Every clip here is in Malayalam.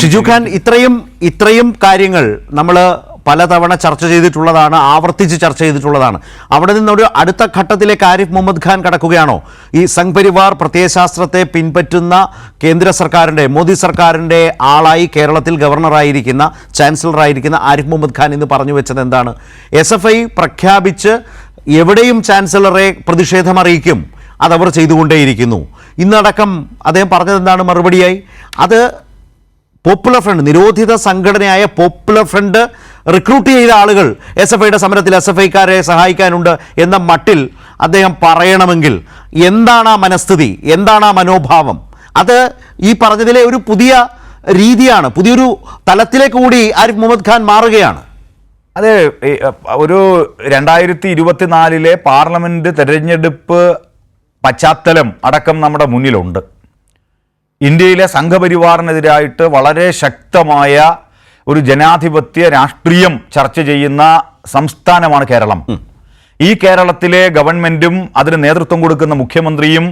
ഷിജു ഖാൻ ഇത്രയും ഇത്രയും കാര്യങ്ങൾ നമ്മൾ പലതവണ ചർച്ച ചെയ്തിട്ടുള്ളതാണ് ആവർത്തിച്ച് ചർച്ച ചെയ്തിട്ടുള്ളതാണ്. അവിടെ നിന്നൊരു അടുത്ത ഘട്ടത്തിലേക്ക് ആരിഫ് മുഹമ്മദ് ഖാൻ കടക്കുകയാണോ? ഈ സംഘ് പരിവാർ പ്രത്യയശാസ്ത്രത്തെ പിൻപറ്റുന്ന കേന്ദ്ര സർക്കാരിന്റെ മോദി സർക്കാരിന്റെ ആളായി കേരളത്തിൽ ഗവർണറായിരിക്കുന്ന ചാൻസലറായിരിക്കുന്ന ആരിഫ് മുഹമ്മദ് ഖാൻ ഇന്ന് പറഞ്ഞു വെച്ചത് എന്താണ്? എസ് എഫ് ഐ പ്രഖ്യാപിച്ച് എവിടെയും ചാൻസലറെ പ്രതിഷേധം അറിയിക്കും. അതവർ ചെയ്തുകൊണ്ടേയിരിക്കുന്നു. ഇന്നടക്കം അദ്ദേഹം പറഞ്ഞത് എന്താണ് മറുപടിയായി? അത് പോപ്പുലർ ഫ്രണ്ട് നിരോധിത സംഘടനയായ പോപ്പുലർ ഫ്രണ്ട് റിക്രൂട്ട് ചെയ്ത ആളുകൾ എസ് എഫ് ഐയുടെ സമരത്തിൽ എസ് എഫ് ഐക്കാരെ സഹായിക്കാനുണ്ട് എന്ന മട്ടിൽ അദ്ദേഹം പറയണമെങ്കിൽ എന്താണ് ആ മനസ്ഥിതി? എന്താണ് ആ മനോഭാവം? അത് ഈ പറഞ്ഞതിലെ ഒരു പുതിയ രീതിയാണ്. പുതിയൊരു തലത്തിലേക്ക് കൂടി ആരിഫ് മുഹമ്മദ് ഖാൻ മാറുകയാണ്. അതെ ഒരു രണ്ടായിരത്തി ഇരുപത്തിനാലിലെ പാർലമെന്റ് തെരഞ്ഞെടുപ്പ് പശ്ചാത്തലം അടക്കം നമ്മുടെ മുന്നിലുണ്ട്. ഇന്ത്യയിലെ സംഘപരിവാറിനെതിരായിട്ട് വളരെ ശക്തമായ ഒരു ജനാധിപത്യ രാഷ്ട്രീയം ചർച്ച ചെയ്യുന്ന സംസ്ഥാനമാണ് കേരളം. ഈ കേരളത്തിലെ ഗവൺമെന്റും അതിന് നേതൃത്വം കൊടുക്കുന്ന മുഖ്യമന്ത്രിയും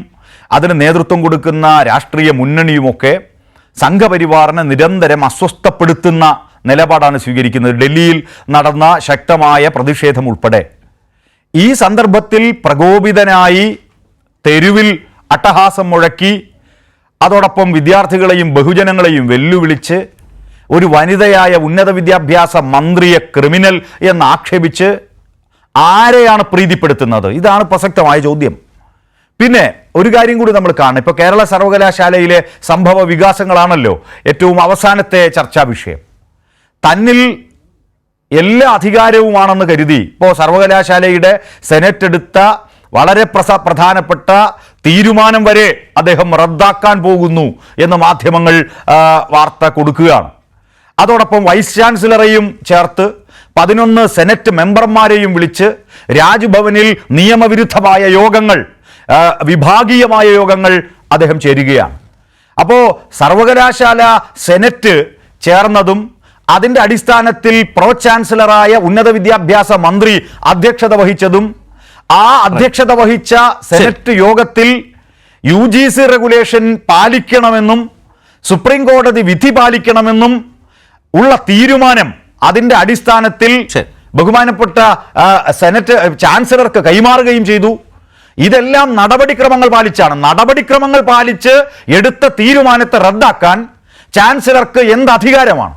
അതിന് നേതൃത്വം കൊടുക്കുന്ന രാഷ്ട്രീയ മുന്നണിയുമൊക്കെ സംഘപരിവാറിനെ നിരന്തരം അസ്വസ്ഥപ്പെടുത്തുന്ന നിലപാടാണ് സ്വീകരിക്കുന്നത്. ഡൽഹിയിൽ നടന്ന ശക്തമായ പ്രതിഷേധം ഉൾപ്പെടെ. ഈ സന്ദർഭത്തിൽ പ്രകോപിതനായി തെരുവിൽ അട്ടഹാസം മുഴക്കി അതോടൊപ്പം വിദ്യാർത്ഥികളെയും ബഹുജനങ്ങളെയും വെല്ലുവിളിച്ച് ഒരു വനിതയായ ഉന്നത വിദ്യാഭ്യാസ മന്ത്രിയെ ക്രിമിനൽ എന്ന് ആക്ഷേപിച്ച് ആരെയാണ് പ്രീതിപ്പെടുത്തുന്നത്? ഇതാണ് പ്രസക്തമായ ചോദ്യം. പിന്നെ ഒരു കാര്യം കൂടി നമ്മൾ കാണണം. ഇപ്പോൾ കേരള സർവകലാശാലയിലെ സംഭവ വികാസങ്ങളാണല്ലോ ഏറ്റവും അവസാനത്തെ ചർച്ചാ വിഷയം. തന്നിൽ എല്ലാ അധികാരവുമാണെന്ന് കരുതി ഇപ്പോൾ സർവകലാശാലയുടെ സെനറ്റ് എടുത്ത വളരെ പ്രസ പ്രധാനപ്പെട്ട തീരുമാനം വരെ അദ്ദേഹം റദ്ദാക്കാൻ പോകുന്നു എന്ന് മാധ്യമങ്ങൾ വാർത്ത കൊടുക്കുകയാണ്. അതോടൊപ്പം വൈസ് ചാൻസലറെയും ചേർത്ത് പതിനൊന്ന് സെനറ്റ് മെമ്പർമാരെയും വിളിച്ച് രാജ്ഭവനിൽ നിയമവിരുദ്ധമായ യോഗങ്ങൾ വിഭാഗീയമായ യോഗങ്ങൾ അദ്ദേഹം ചേരുകയാണ്. അപ്പോൾ സർവകലാശാല സെനറ്റ് ചേർന്നതും അതിന്റെ അടിസ്ഥാനത്തിൽ പ്രോ ചാൻസലറായ ഉന്നത വിദ്യാഭ്യാസ മന്ത്രി അധ്യക്ഷത വഹിച്ചതും ആ അധ്യക്ഷത വഹിച്ച സെനറ്റ് യോഗത്തിൽ യു ജി സി റെഗുലേഷൻ പാലിക്കണമെന്നും സുപ്രീം കോടതി വിധി പാലിക്കണമെന്നും ഉള്ള തീരുമാനം അതിന്റെ അടിസ്ഥാനത്തിൽ ബഹുമാനപ്പെട്ട സെനറ്റ് ചാൻസലർക്ക് കൈമാറുകയും ചെയ്തു. ഇതെല്ലാം നടപടിക്രമങ്ങൾ പാലിച്ചാണ്. നടപടിക്രമങ്ങൾ പാലിച്ച് എടുത്ത തീരുമാനത്തെ റദ്ദാക്കാൻ ചാൻസലർക്ക് എന്ത് അധികാരമാണ്?